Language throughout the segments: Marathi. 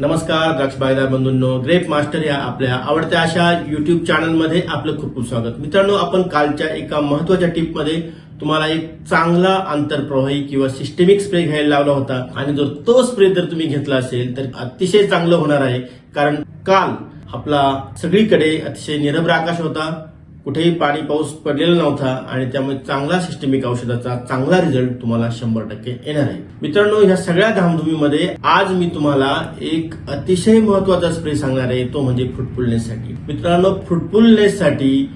नमस्कार द्राक्ष बागेदार बंधूंनो. ग्रेप मास्टर या आपल्या आवडत्या अशा युट्यूब चॅनलमध्ये आपलं खूप खूप स्वागत. मित्रांनो आपण कालच्या एका महत्त्वाच्या टिपमध्ये तुम्हाला एक चांगला आंतरप्रवाही किंवा सिस्टेमिक स्प्रे घ्यायला लावला होता. आणि जर तो स्प्रे जर तुम्ही घेतला असेल तर अतिशय चांगलं होणार आहे. कारण काल आपला सगळीकडे अतिशय निरभ्र आकाश होता. कुठेही पाणी पाऊस पडलेला नव्हता आणि त्यामुळे चांगला सिस्टमिक औषधाचा चांगला रिझल्ट तुम्हाला शंभर टक्के येणार आहे. मित्रांनो ह्या सगळ्या धामधुमीमध्ये आज मी तुम्हाला एक अतिशय महत्त्वाचा स्प्रे सांगणार आहे तो म्हणजे फ्रुटफुलनेससाठी मित्रांनो फ्रुटफुलनेससाठी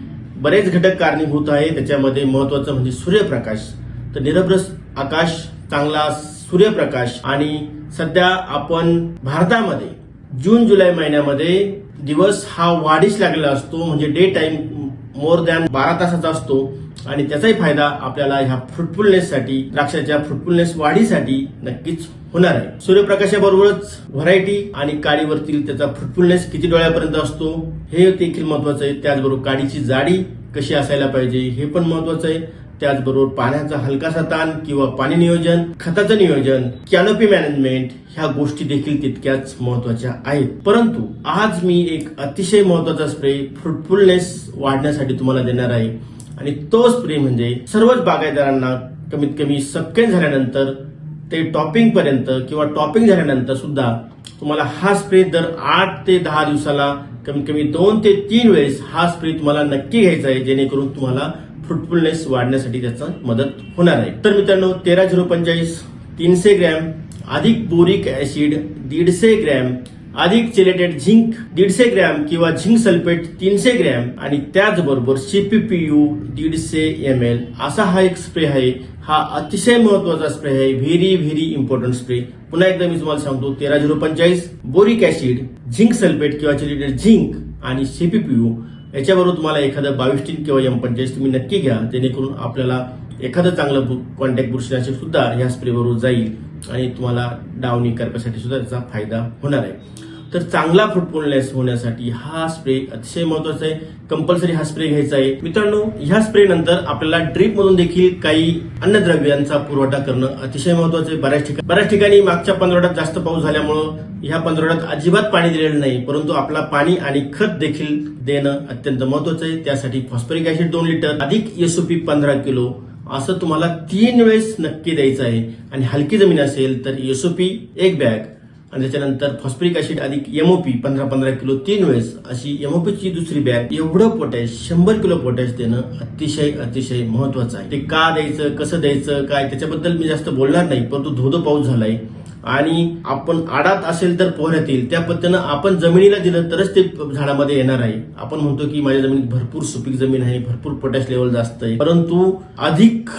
बरेच घटक कारणीभूत आहे त्याच्यामध्ये महत्वाचं म्हणजे सूर्यप्रकाश. तर निरभ्र आकाश चांगला सूर्यप्रकाश आणि सध्या आपण भारतामध्ये जून जुलै महिन्यामध्ये दिवस हा वाढीस लागलेला असतो म्हणजे डे टाइम मोर दॅन बारा तासाचा असतो. आणि त्याचाही फायदा आपल्याला ह्या फ्रुटफुलनेससाठी द्राक्षाच्या फ्रुटफुलनेस वाढीसाठी नक्कीच होणार आहे. सूर्यप्रकाशाबरोबरच व्हरायटी आणि काडीवरतील त्याचा फ्रुटफुलनेस किती डोळ्यापर्यंत असतो हे देखील महत्वाचं आहे. त्याचबरोबर काडीची जाडी कशी असायला पाहिजे हे पण महत्वाचं आहे. त्याचबरोबर पाण्याचा हलकासा ताण किंवा पाणी नियोजन खताचं नियोजन कॅनोपी मॅनेजमेंट ह्या गोष्टी देखील तितक्याच महत्त्वाच्या आहेत. परंतु आज मी एक अतिशय महत्त्वाचा स्प्रे फ्रुटफुलनेस वाढण्यासाठी तुम्हाला देणार आहे. आणि तो स्प्रे म्हणजे सर्वच बागायतदारांना कमीत कमी सबकेन झाल्यानंतर ते टॉपिंग पर्यंत किंवा टॉपिंग झाल्यानंतर सुद्धा तुम्हाला हा स्प्रे दर आठ ते दहा दिवसाला कमीत कमी दोन ते तीन वेळेस हा स्प्रे तुम्हाला नक्की घ्यायचा आहे जेणेकरून तुम्हाला फ्रुटफुलनेस वाढण्यासाठी त्याचा मदत होणार आहे. तर मित्रांनो तेरा झिरो पंचेचाळीस तीनशे ग्रॅम अधिक बोरिक ऍसिड दीडशे ग्रॅम अधिक चिलेटेड झिंक दीडशे ग्रॅम किंवा झिंक सल्फेट तीनशे ग्रॅम आणि त्याचबरोबर सीपीपीयू दीडशे एम एल असा हा एक स्प्रे आहे. हा अतिशय महत्त्वाचा स्प्रे आहे. Very very important spray. पुन्हा एकदा मी तुम्हाला सांगतो तेरा झिरो पंचेचाळीस बोरिक ऍसिड झिंक सल्फेट किंवा चिलेटेड झिंक आणि सीपीपीयू याच्याबरोबर तुम्हाला एखादं बावीस टीन किंवा एम पंचेचाळीस तुम्ही नक्की घ्या. जेणेकरून आपल्याला एखादं चांगलं कॉन्टॅक्ट बुरशीनाशक सुद्धा ह्या स्प्रे जाईल आणि तुम्हाला डावणी करण्यासाठी सुद्धा त्याचा फायदा होणार आहे. तर चांगला फ्रुटफुलनेस होण्यासाठी हा स्प्रे अतिशय महत्त्वाचा आहे. कंपल्सरी हा स्प्रे घ्यायचा आहे. मित्रांनो ह्या स्प्रे नंतर आपल्याला ड्रीप मधून देखील काही अन्नद्रव्यांचा पुरवठा करणं अतिशय महत्वाचं आहे. बऱ्याच ठिकाणी बऱ्याच ठिकाणी मागच्या पंधरवड्यात जास्त पाऊस झाल्यामुळं ह्या पंधरवड्यात अजिबात पाणी दिलेलं नाही. परंतु आपला पाणी आणि खत देखील देणं अत्यंत महत्वाचं आहे. त्यासाठी फॉस्फरिक ऍसिड दोन लिटर अधिक एसओपी पंधरा किलो असं तुम्हाला तीन वेळेस नक्की द्यायचं आहे. आणि हलकी जमीन असेल तर एसओपी एक बॅग आणि त्याच्यानंतर फॉस्फरिक ऍसिड अधिक एमओपी पंधरा पंधरा किलो तीन वेळेस अशी एमओपीची दुसरी बॅग एवढं पोटॅश शंभर किलो पोटॅश देणं अतिशय अतिशय महत्वाचं आहे. ते का द्यायचं कसं द्यायचं काय त्याच्याबद्दल मी जास्त बोलणार नाही परंतु धोधो पाऊस झालाय. आणि आपण आडात असेल तर पोहण्यात येईल. त्या पद्धतीनं आपण जमिनीला दिलं तरच ते झाडामध्ये येणार आहे. आपण म्हणतो की माझ्या जमिनीत भरपूर सुपीक जमीन आहे भरपूर पोटॅश लेवल जास्त आहे. परंतु अधिक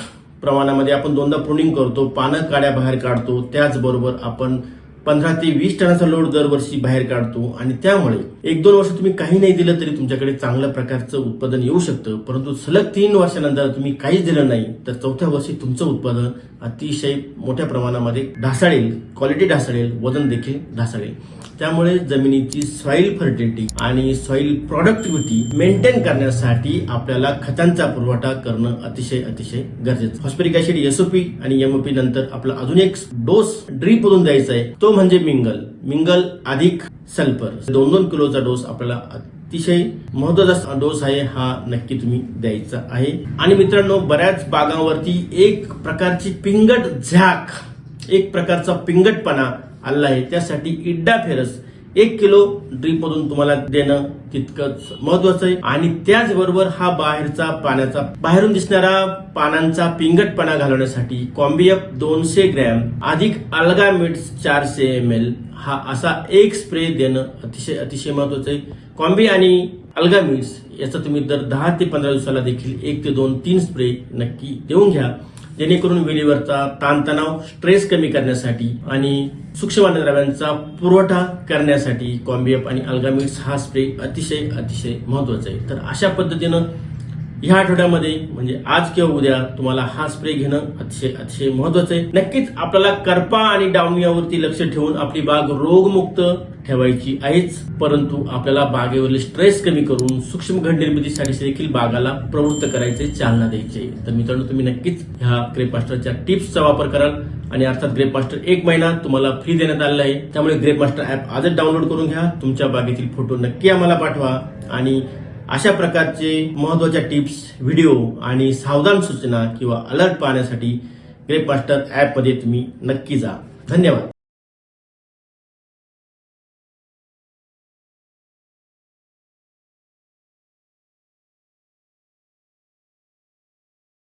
प्रमाणामध्ये आपण दोनदा प्रुनिंग करतो पानं काड्या बाहेर काढतो. त्याचबरोबर आपण पंधरा ते वीस टनाचा लोड दरवर्षी बाहेर काढतो आणि त्यामुळे एक दोन वर्ष तुम्ही काही नाही दिलं तरी तुमच्याकडे चांगल्या प्रकारचं उत्पादन येऊ शकतं. परंतु सलग तीन वर्षानंतर तुम्ही काहीच दिलं नाही तर चौथ्या वर्षी तुमचं उत्पादन अतिशय मोठ्या प्रमाणामध्ये ढासाळेल. क्वालिटी ढासळेल. वजन देखील ढासळेल. त्यामुळे जमिनीची सॉइल फर्टिलिटी आणि सॉइल प्रॉडक्टिव्हिटी मेंटेन करण्यासाठी आपल्याला खतांचा पुरवठा करणं अतिशय अतिशय गरजेचं हॉस्पिरिक ऍसिड एसओपी आणि एमओपी नंतर आपला अजून एक डोस ड्रीप करून द्यायचा आहे. तो म्हणजे मिंगल. मिंगल अधिक सल्फर दोन दोन किलोचा डोस आपल्याला अतिशय महत्त्वाचा डोस आहे हा नक्की तुम्ही द्यायचा आहे. आणि मित्रांनो बऱ्याच बागांवरती एक प्रकारची पिंगट झाक एक प्रकारचा पिंगटपणा आलेला आहे त्यासाठी इड्डा फेरस. एक किलो ड्रीप मधून तुम्हाला देणं तितकंच महत्वाचं आहे. आणि त्याचबरोबर हा बाहेरचा पाण्याचा बाहेरून दिसणारा पानांचा पिंगटपणा घालवण्यासाठी कॉम्बियप दोनशे ग्रॅम अधिक अल्गामिड्स चारशे एम एल हा असा एक स्प्रे देणं अतिशय अतिशय महत्वाचं आहे. कॉम्बी आणि अल्गामिट्स याचा तुम्ही दर दहा ते पंधरा दिवसाला देखील एक ते दोन तीन स्प्रे नक्की देऊन घ्या. जेणेकरून वेलीवरचा ताणतणाव स्ट्रेस कमी करण्यासाठी आणि सूक्ष्म अन्नद्रव्यांचा पुरवठा करण्यासाठी कॉम्बियप आणि अल्गामिट्स हा स्प्रे अतिशय अतिशय महत्त्वाचा आहे. तर अशा पद्धतीनं ह्या आठवड्यामध्ये म्हणजे आज किंवा उद्या तुम्हाला हा स्प्रे घेणं अतिशय अतिशय महत्वाचं आहे. नक्कीच आपल्याला करपा आणि डावणीयावरती लक्ष ठेवून आपली बाग रोगमुक्त ठेवायची आहेच. परंतु आपल्याला बागेवरील स्ट्रेस कमी करून सूक्ष्म घड निर्मितीसाठी देखील बागाला प्रवृत्त करायचे चालना द्यायची. तर मित्रांनो तुम्ही नक्कीच ह्या ग्रेपमास्टरच्या टिप्सचा वापर कराल. आणि अर्थात ग्रेप मास्टर एक महिना तुम्हाला फ्री देण्यात आलेला आहे. त्यामुळे ग्रेप मास्टर ऍप आजच डाउनलोड करून घ्या. तुमच्या बागेतील फोटो नक्की आम्हाला पाठवा. आणि अशा प्रकारचे महत्त्वाच्या टिप्स व्हिडिओ आणि सावधान सूचना किंवा अलर्ट पाहण्यासाठी ग्रेप मास्टर ॲपमध्ये तुम्ही नक्की जा. धन्यवाद.